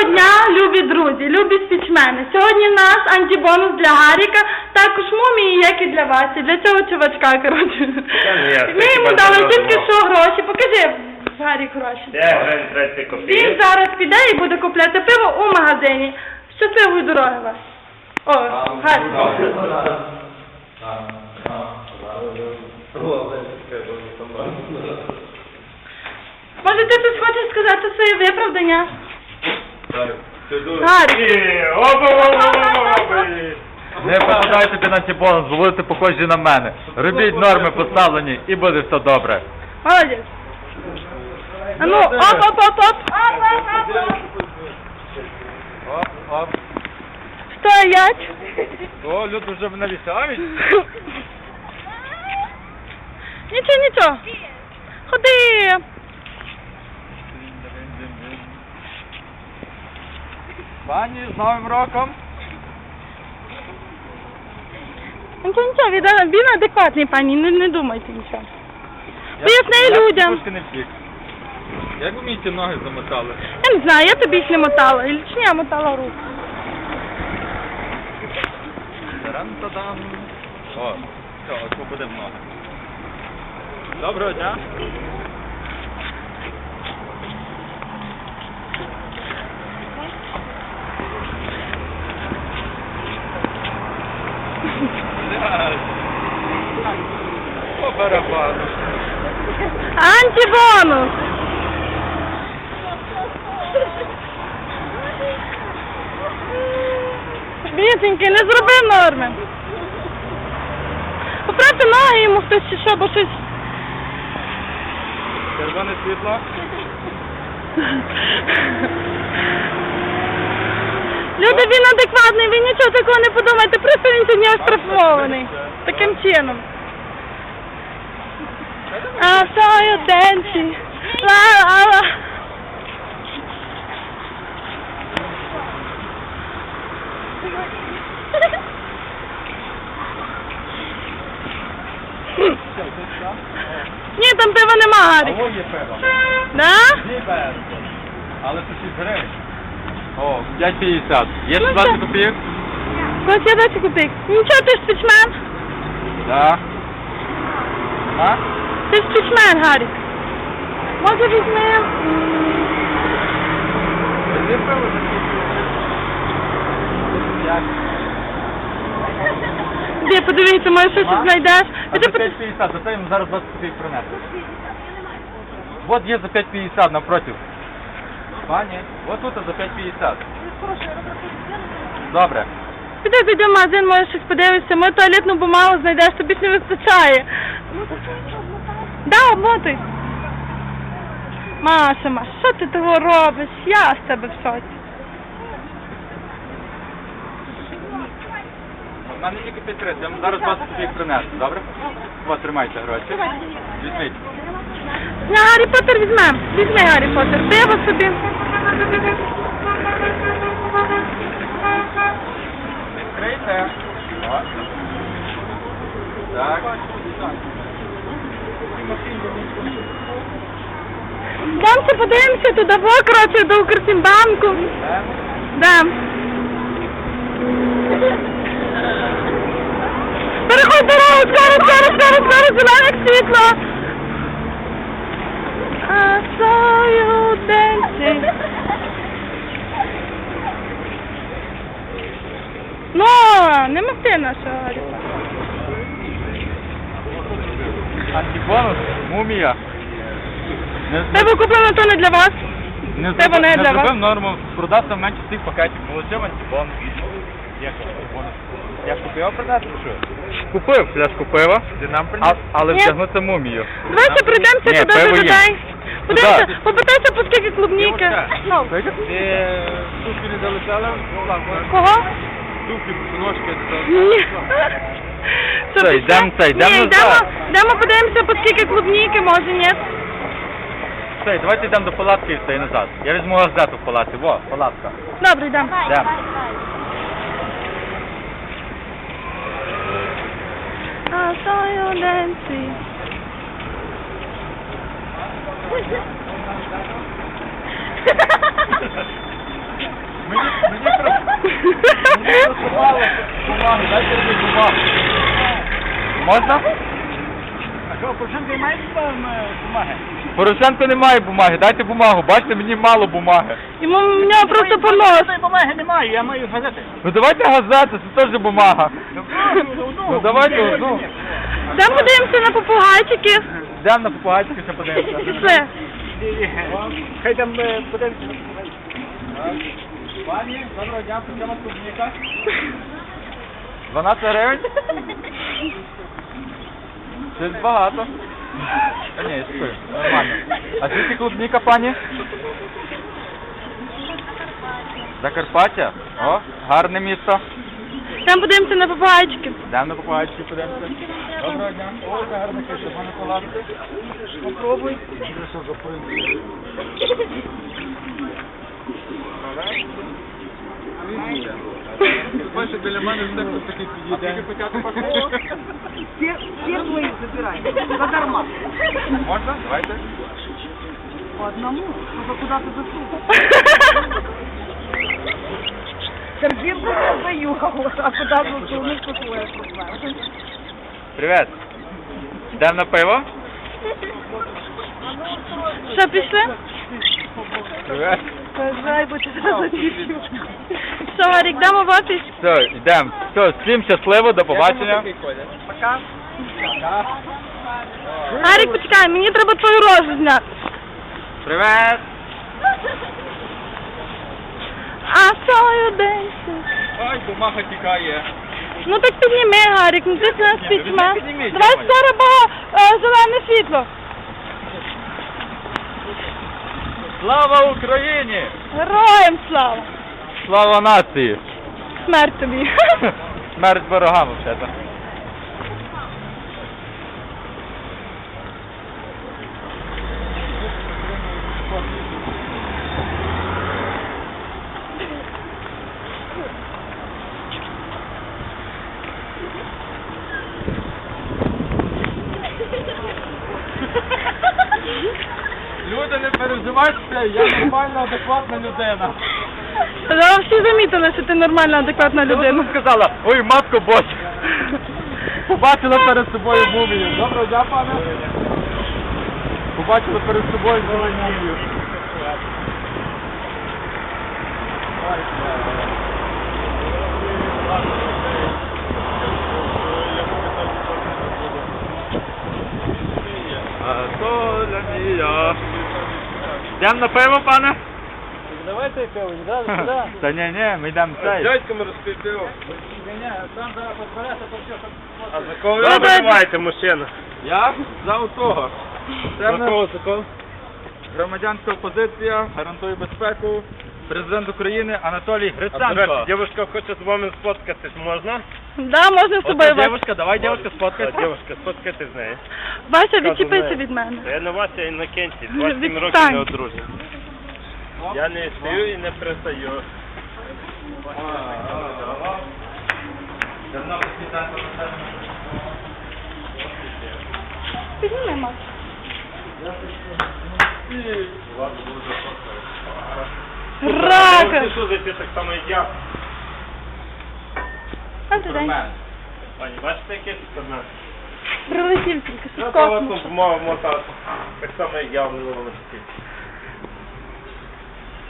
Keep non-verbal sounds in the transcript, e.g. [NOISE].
Доброго дня, любі друзі, любі спічмени. Сьогодні у нас антибонус для Гаріка, також мумії, як і для вас, і для цього чувачка, коротше. Це Ми йому дали тільки що гроші. Покажи, Гарік, гроші. Де гривень 30 Він зараз піде і буде купляти пиво у магазині. Щасливої дороги вас. О, Гарік. Може ти тут хочеш сказати своє виправдання? Не попадайте під антибонус, бо будете похожі на мене. Робіть норми поставлені і буде все добре. Молодець. А ну, оп, оп, оп, оп. Оп, оп, оп, оп. Оп, оп. Стоять. О, люди вже мене вітають. Нічого, нічого. Ходи. Пані, з Новим роком. Нічого, нічого, він, він адекватний, пані, не, не думайте нічого. Поясни людям. трошки не втік. Як ви мені ті ноги замотали? Я не знаю, я тобі їх не мотала. І Чи я мотала руку? Таран-та-дан. О, все, освободив ноги. Доброго дня. По барабану. Антибонус. Бісенький, не зробив норми. Поправте ноги йому хтось чи що, бо щось. Червоне світло. Люди, він адекватний, він нічого такого не подумайте, просто він сьогодні оштрафований. Таким чином. А saw you dancing. La la la. Ні, там пива нема, Гарік. Алло, є пиво. Да? Але це 6 гривень. О, 5,50. Є ще Ну, 20 копійок? Ось я досі купив. Нічого, ти ж спічмен. Да. А? Ти ж спічмен, Гарік. Може візьми. Де, подивися, може щось знайдеш. А за под- 5,50, зато їм зараз 20 копійок принесли. Вот є за 5,50 напротив. Пані, от тут за 5,50. Добре. Піди зайди в магазин, може щось подивишся, може туалетну бумагу знайдеш, тобі ж не вистачає. Да, обмотуй. Маша, Маша, що ти того робиш? Я з тебе в шоці. У мене тільки 5,30, я вам зараз 20 копійок принесу, добре? От, тримайте гроші. Візьміть. Ні, Гаррі Поттер візьмем. Візьми Гаррі Поттер. Пиво собі. Відкрийте. О. Так. Дамся, подивимося туди, коротше, до Укрсімбанку. Да. Переходь дорогу, скоро, скоро, скоро, скоро, зелене світло. I saw you dancing. Ну, не могти нашого Гаріка. Антибонус, мумія. Не, Тебе куплено то не для вас. не, це вони не для вас. зробив норму, продався менше цих пакетів, получив антибонус. Як антибонус? Я ж купив продати, що? Купив пляшку пива, а, але Ні. вдягнути мумію. Давайте прийдемося Ні, туди пиво до людей. Подивися, Туди. попитайся, по скільки клубніки. Ну, Ти туфлі не залишала? кого? Туфлі, ножки. Ні. Що, Все, пішли? йдемо це, йдемо Ні, назад. йдемо, йдемо подивимося, по скільки клубніки, може, ні. Все, давайте йдемо до палатки і все, назад. Я візьму газету в палаці. Во, палатка. Добре, йдемо. Йдемо. А стою денці. Мені просувало бумагу, дайте мені бумагу. Можна? А що, по чим ти там бумаги? Порошенко не має бумаги, дайте бумагу. Бачите, мені мало бумаги. Йому в нього просто понос. цієї бумаги немає, я маю газети. Ну давайте газети, це теж бумага. Ну давайте одну. Де подивимося на попугайчиків? Йдемо на попугайчики, ще подивимося. Пішли. Хай там е, подивиться. Пані, доброго дня, по чому клубніка? 12 гривень? [LAUGHS] Це багато. Та ні, спи, нормально. А звідки клубніка, пані? Закарпаття? О, гарне місто. Там подивимося на попугайчиків. Йдемо на попугайчики, подивимося. Доброго дня. О, це гарне кише, можна поладити? Попробуй. Бачите, біля мене все такий підійде. А? Все, все твои забирай. Задарма. Можна? Давайте. По одному, чтобы куда-то засунуть. Корзинку сдаю, а куда засунуть, проблема. Привет. Йдемо на пиво? Що, пішли? Привет. Пожай, будь запишу. Що, Гарік, йдемо в офіс? Все, йдемо. Все, всім щасливо, до побачення. Пока. Гарік, почекай, мені треба твою рожу зняти. Привет. А свою день. Ой, бумага тікає. Ну так підніми, Гарік, ну ти ж нас ви підніміть, Давай зараз було е, зелене світло. Слава Україні! Героям слава. Слава нації! Смерть тобі. Смерть ворогам, взагалі. Люди, не переживайте, я нормальна, адекватна людина. Зараз всі замітили, що ти нормальна, адекватна людина. Сказала, ой, матко Боже. Побачила перед собою мумію. Доброго дня, пане. Побачила перед собою мумію. Соля мія. Йдемо на пиво, пане? Давайте пиво, не зразу сюди. Та ні, ні, ми йдемо цей. Дядьками. Ні, ні, там зараз розбереться, то все. А за кого ви Давайте. приймаєте мужчина? Я за того. За кого, за кого? громадянська опозиція, гарантує безпеку. Президент України Анатолій А Гриценко. тепер дівчинка хоче з вами сфоткатись, можна? Да, можна з тобою. Вася. дівчинка, давай дівчинка А, сфоткайся. Дівчинка, сфоткати з нею. Вася, відчепися Кажу, від мене. Я на Вася Іннокентій, 27 Відстань. років не одружений. Я не стою і не пристаю. Підніми, Макс. Рака. Ти що, ти так само як я? Добрий день. Пані, бачите, яке це? Прилетів тільки що Ну, тут мова мотати. Так само, як я в минулому житті.